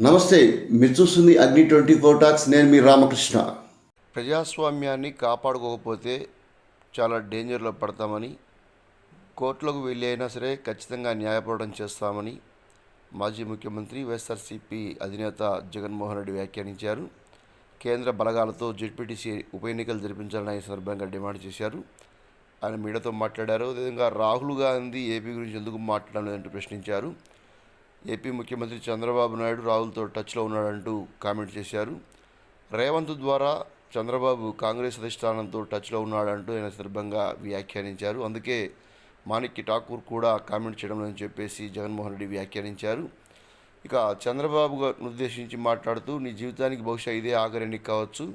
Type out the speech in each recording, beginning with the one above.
నమస్తే మీరు చూస్తుంది అగ్ని ట్వంటీ ఫోర్ టాక్స్ నేను మీ రామకృష్ణ. ప్రజాస్వామ్యాన్ని కాపాడుకోకపోతే చాలా డేంజర్లో పడతామని కోర్టులకు వెళ్ళి అయినా సరే ఖచ్చితంగా న్యాయపోరాటం చేస్తామని మాజీ ముఖ్యమంత్రి వైఎస్ఆర్సీపీ అధినేత జగన్మోహన్ రెడ్డి వ్యాఖ్యానించారు. కేంద్ర బలగాలతో జెడ్పీటీసీ ఉప ఎన్నికలు జరిపించాలని ఈ సందర్భంగా డిమాండ్ చేశారు. ఆయన మీడియాతో మాట్లాడారు. అదేవిధంగా రాహుల్ గాంధీ ఏపీ గురించి ఎందుకు మాట్లాడలేదంటూ ప్రశ్నించారు. ఏపీ ముఖ్యమంత్రి చంద్రబాబు నాయుడు రాహుల్తో టచ్లో ఉన్నాడంటూ కామెంట్ చేశారు. రేవంత్ ద్వారా చంద్రబాబు కాంగ్రెస్ అధిష్టానంతో టచ్లో ఉన్నాడంటూ ఆయన సందర్భంగా వ్యాఖ్యానించారు. అందుకే మాణిక్య ఠాకూర్ కూడా కామెంట్ చేయడం లేదని చెప్పేసి జగన్మోహన్ రెడ్డి వ్యాఖ్యానించారు. ఇక చంద్రబాబు ఉద్దేశించి మాట్లాడుతూ నీ జీవితానికి బహుశా ఇదే ఆఖరి కావచ్చు.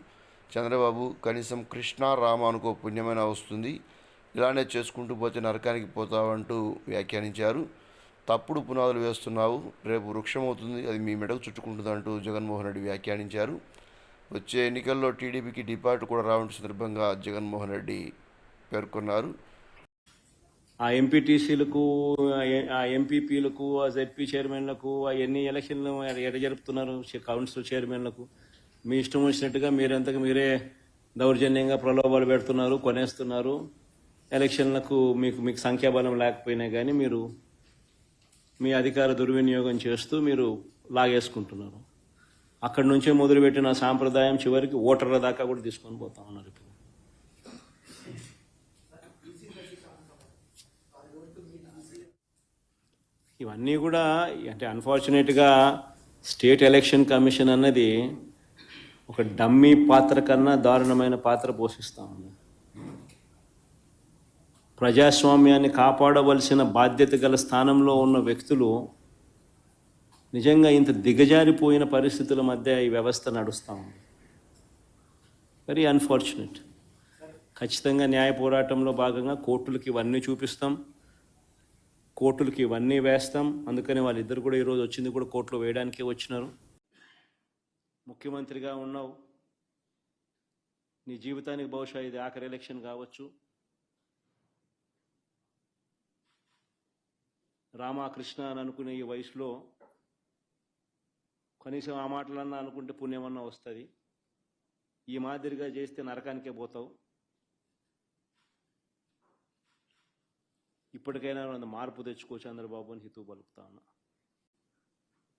చంద్రబాబు కనీసం కృష్ణ రామ అనుకో పుణ్యమైన వస్తుంది. ఇలానే చేసుకుంటూ పోతే నరకానికి పోతావంటూ వ్యాఖ్యానించారు. తప్పుడు పునాదులు వేస్తున్నావు రేపు వృక్షం అవుతుంది అది మీ మెడకు చుట్టుకుంటుంది అంటూ జగన్మోహన్ రెడ్డి వ్యాఖ్యానించారు. వచ్చే ఎన్నికల్లో టీడీపీకి డిపార్ట్ కూడా రావడం సందర్భంగా జగన్మోహన్ రెడ్డి పేర్కొన్నారు. ఆ ఎంపీటీసీలకు ఆ ఎంపీపీలకు ఆ జెడ్పీ చైర్మన్లకు ఆ ఎన్ని ఎలక్షన్లు ఎట జరుపుతున్నారు కౌన్సిల్ చైర్మన్లకు? మీ ఇష్టం వచ్చినట్టుగా మీరంతకు మీరే దౌర్జన్యంగా ప్రలోభాలు పెడుతున్నారు కొనేస్తున్నారు. ఎలక్షన్లకు మీకు మీకు సంఖ్యాబలం లేకపోయినా కానీ మీరు మీ అధికార దుర్వినియోగం చేస్తూ మీరు లాగేసుకుంటున్నారు. అక్కడి నుంచే మొదలుపెట్టిన సాంప్రదాయం చివరికి ఓటర్ల దాకా కూడా తీసుకొని పోతా ఉన్నారు ఇప్పుడు. ఇవన్నీ కూడా అంటే అన్ఫార్చునేట్గా స్టేట్ ఎలక్షన్ కమిషన్ అన్నది ఒక డమ్మీ పాత్ర కన్నా దారుణమైన పాత్ర పోషిస్తూ ఉంది. ప్రజాస్వామ్యాన్ని కాపాడవలసిన బాధ్యత గల స్థానంలో ఉన్న వ్యక్తులు నిజంగా ఇంత దిగజారిపోయిన పరిస్థితుల మధ్య ఈ వ్యవస్థ నడుస్తూ ఉంది. వెరీ అన్ఫార్చునేట్ ఖచ్చితంగా న్యాయ పోరాటంలో భాగంగా కోర్టులకి ఇవన్నీ చూపిస్తాం. కోర్టులకి ఇవన్నీ వేస్తాం. అందుకని వాళ్ళిద్దరు కూడా ఈరోజు వచ్చింది కూడా కోర్టులో వేయడానికే వచ్చినారు. ముఖ్యమంత్రిగా ఉన్నావు. నీ జీవితానికి బహుశా ఇది ఆఖరి ఎలక్షన్ కావచ్చు. రామకృష్ణ అని అనుకునే ఈ వయసులో కనీసం ఆ మాటలన్నా అనుకుంటే పుణ్యమన్నా వస్తుంది. ఈ మాదిరిగా చేస్తే నరకానికే పోతావు. ఇప్పటికైనా అంత మార్పు తెచ్చుకో చంద్రబాబు అని హితవు పలుకుతా ఉన్నా.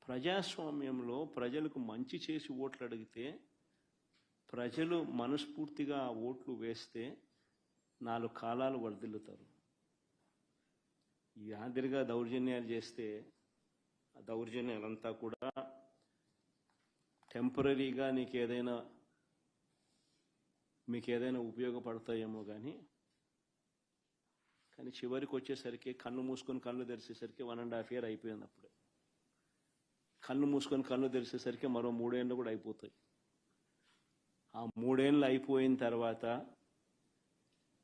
ప్రజాస్వామ్యంలో ప్రజలకు మంచి చేసి ఓట్లు అడిగితే ప్రజలు మనస్ఫూర్తిగా ఓట్లు వేస్తే నాలుగు కాలాలు వర్దిల్లుతారు. ఈ ఆదిరిగా దౌర్జన్యాలు చేస్తే ఆ దౌర్జన్యాలంతా కూడా టెంపరీగా నీకు ఏదైనా మీకు ఏదైనా ఉపయోగపడతాయేమో కానీ కానీ చివరికి వచ్చేసరికి కన్ను మూసుకొని కళ్ళు తెరిచేసరికి వన్ అండ్ హాఫ్ ఇయర్ అయిపోయింది అప్పుడే. కన్ను మూసుకొని కళ్ళు తెరిచేసరికి మరో మూడేళ్ళు కూడా అయిపోతాయి. ఆ మూడేళ్ళు అయిపోయిన తర్వాత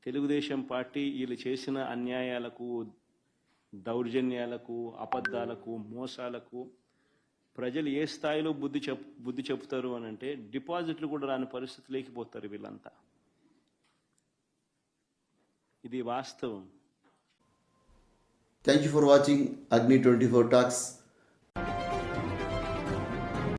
తెలుగుదేశం పార్టీ వీళ్ళు చేసిన అన్యాయాలకు దౌర్జన్యాలకు అబద్ధాలకు మోసాలకు ప్రజలు ఏ స్థాయిలో బుద్ధి చెప్ బుద్ధి చెప్తారు అని అంటే డిపాజిట్లు కూడా రాని పరిస్థితి లేకపోతారు వీళ్ళంతా. ఇది వాస్తవం. Thank you for watching Agni twenty four talks